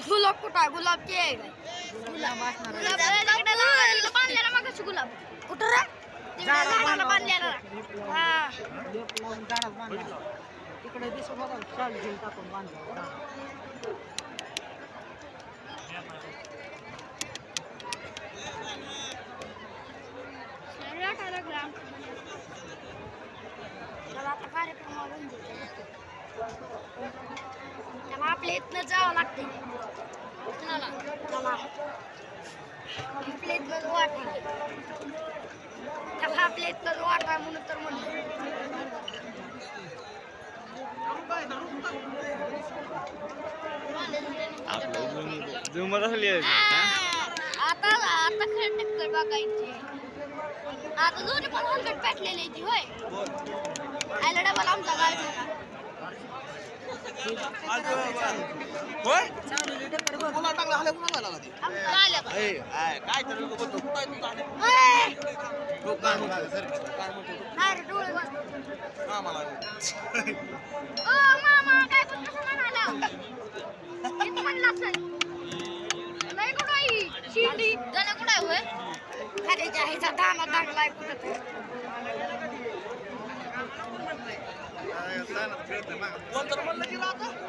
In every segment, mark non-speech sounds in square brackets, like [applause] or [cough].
गुलाब कुठं आहे गुलाब ते आहे काय? गुलाब गुलाब दगडाला बांधलेला मागाशी गुलाब कुठं रे तिकडे झाडाला बांधलेला हा? लेप लावून झाडात बांधला तिकडे दिसत होता शाल घेऊन टाकून बांधला चला आता देऊ. त्याला आपल्या इथनं जावं लागते चला चला आपल्या इथनं वाट. त्याला आपल्या इथनं वाट म्हणून तर म्हणलं. आता आता खेळ टक्कर बघायची. आता दोन्ही पण हलकट पेटलेली होय. आयला डबल आमचा गाडी? आमचा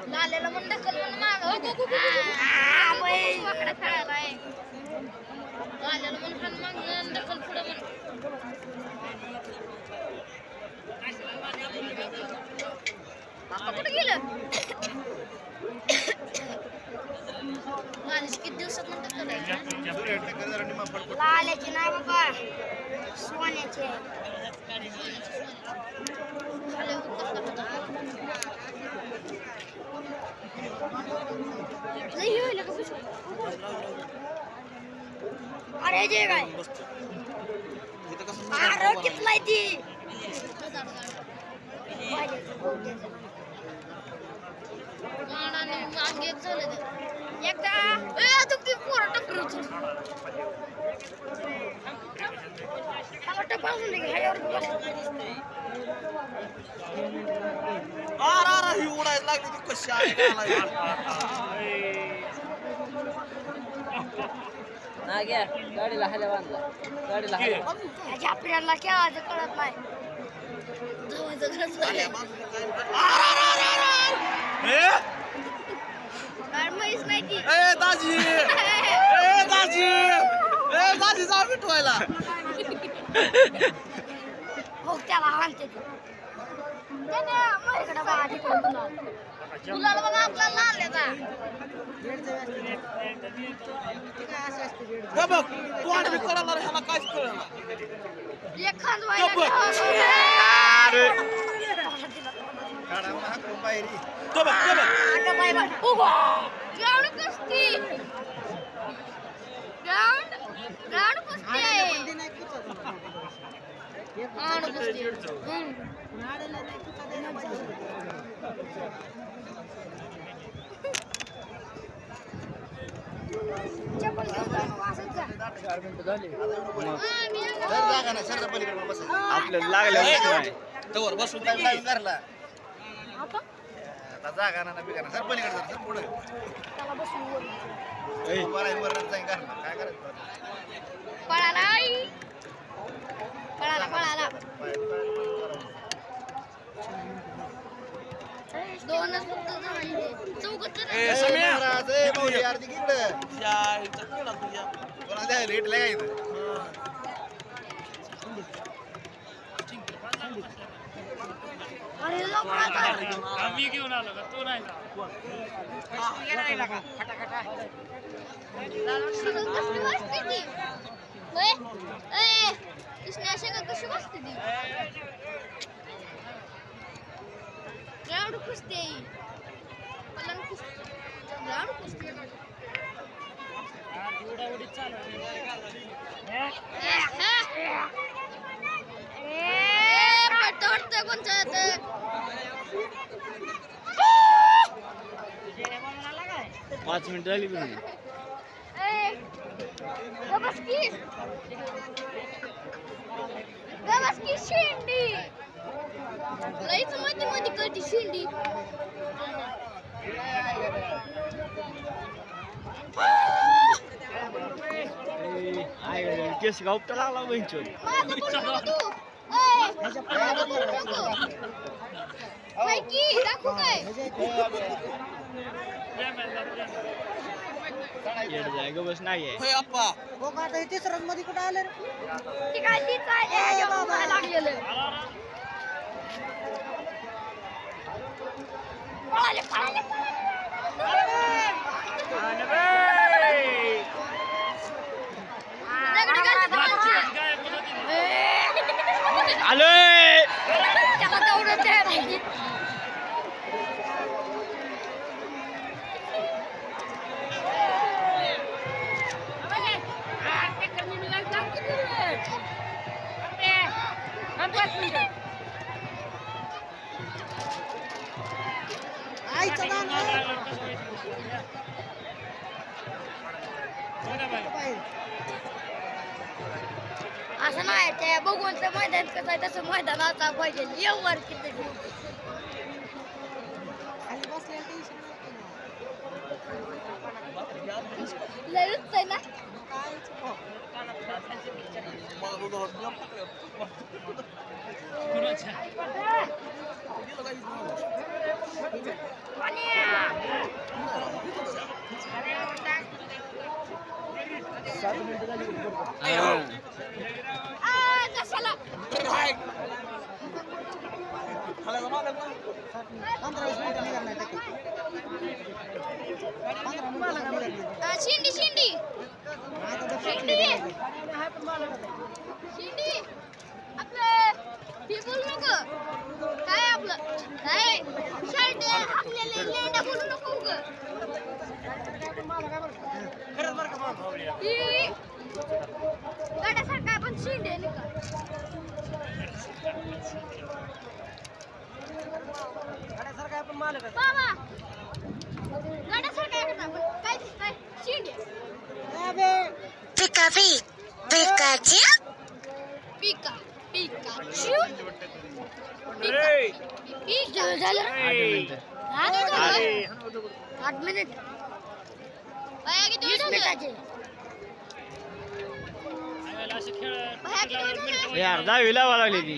लालेला म्हणून ढकल म्हणून वाकडा खेळायला आहे. म्हणून ढकल पुढं म्हणून. कुठे गेलं? किती दिवसात म्हणतात लाल्याचे नाही बाबा. सोन्याचे खाली उतरतं बघा. लई होईल का पुष्कळ? अरे जे काय अरे कितला आहे ती एकदा ए तू ती पोरं टपरी उचल मला टपासून दे ह्याच्यावर बस नाग्या गाडीला हाल्या बांधला. गाडीला हाल्या. ह्याच्या आपल्याला खेळायचं कळत नाही. धावायचं कळत नाही. काय ती. दाजी. [laughs] ए दाजी. ए दाजी जा मिटवायला हो त्याला हाणते ते. बघा तिकडे गुलाल गुलाल बघा आपल्याला लाल का हे बघ तू आणि कळणार ह्याला काहीच कळणार एक खांद व्हायला गप्प. तो बघ तो बघ ग्राउंड कुस्ती ग्राउंड ग्राउंड कुस्ती आहे आपल्याला लागल्या तवर बसू दे. की. आता? जागा ना बिगा सर पलीकडे सर सर पुढे. बसून. ए, काय करायचं. पळाला पळाला दोनच फक्त जवळ चौकत ए, सम्या. यार तिकडे या, इथं? कळलं तुझ्या. कोणा द्या रेट काय इथं. अरे लवकर आम्ही घेऊन आलो का? तू नाही जा. कसली वाजते ती. असते ती ग्राउंड कुस्ती आहे ही. पलंग कुस्ती ग्राउंड कुस्ती आहे. उडाउडीत चालू कोणचं? पाच मिनिटं झाली तुम्ही ए, गं की. शेंडी. लईच मध्ये मध्ये कळती शेंडी. केस गावता लागला बहिंचोर काय दाखवू काय? येड जाय ग बस नाही आहे. होय अप्पा हो का आता तिसरं मध्ये कुठं आलं रे? ती काय तीच आहे हे बाबा. लागलेलं. पळाले, पळाले, आणि असं नाही ते बघून ते मैदान कसं आहे तसं मैदान आता पाहिजे. येऊ किती लय आहे ना काय हो. कुणाच्या? आ, कशाला पंधरा वीस मिनिटं निघाल नाही टाकी पंधरा मिनिटं निघाल नाही आ, शिंडी शिंडी. शिंडी. शिंडी. आपलं हे बोलू नको. काय आपलं? काय शर्ट आपल्याला लेंडा बोलू नको उगं. गड्यासारखं आपण शिंडे नाही का? Pikachu, पिका पिकाचू ए! पीक झालं झालं. ए! आठ मिनिट. अरे, आठ मिनिट. बाया किती वेळ झाले आम्हाला असं खेळ बाया किती वेळ झाले यार दहावी लावा लागली ती.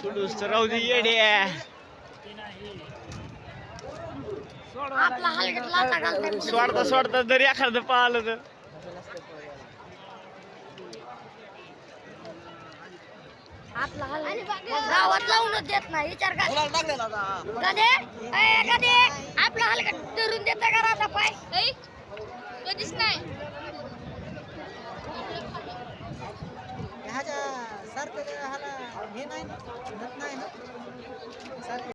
सोडूस तर राहू दे येडे. आपला. सोडता सोडता जरी एखादं पाहिलं तर. आपला गावात लावूनच देत नाही विचार. कधे? आपला हलगट धरून देता का राहता पाय? कधीच नाही. सारखं ह्याला हे नाही ना, म्हणत नाही ना. सारखं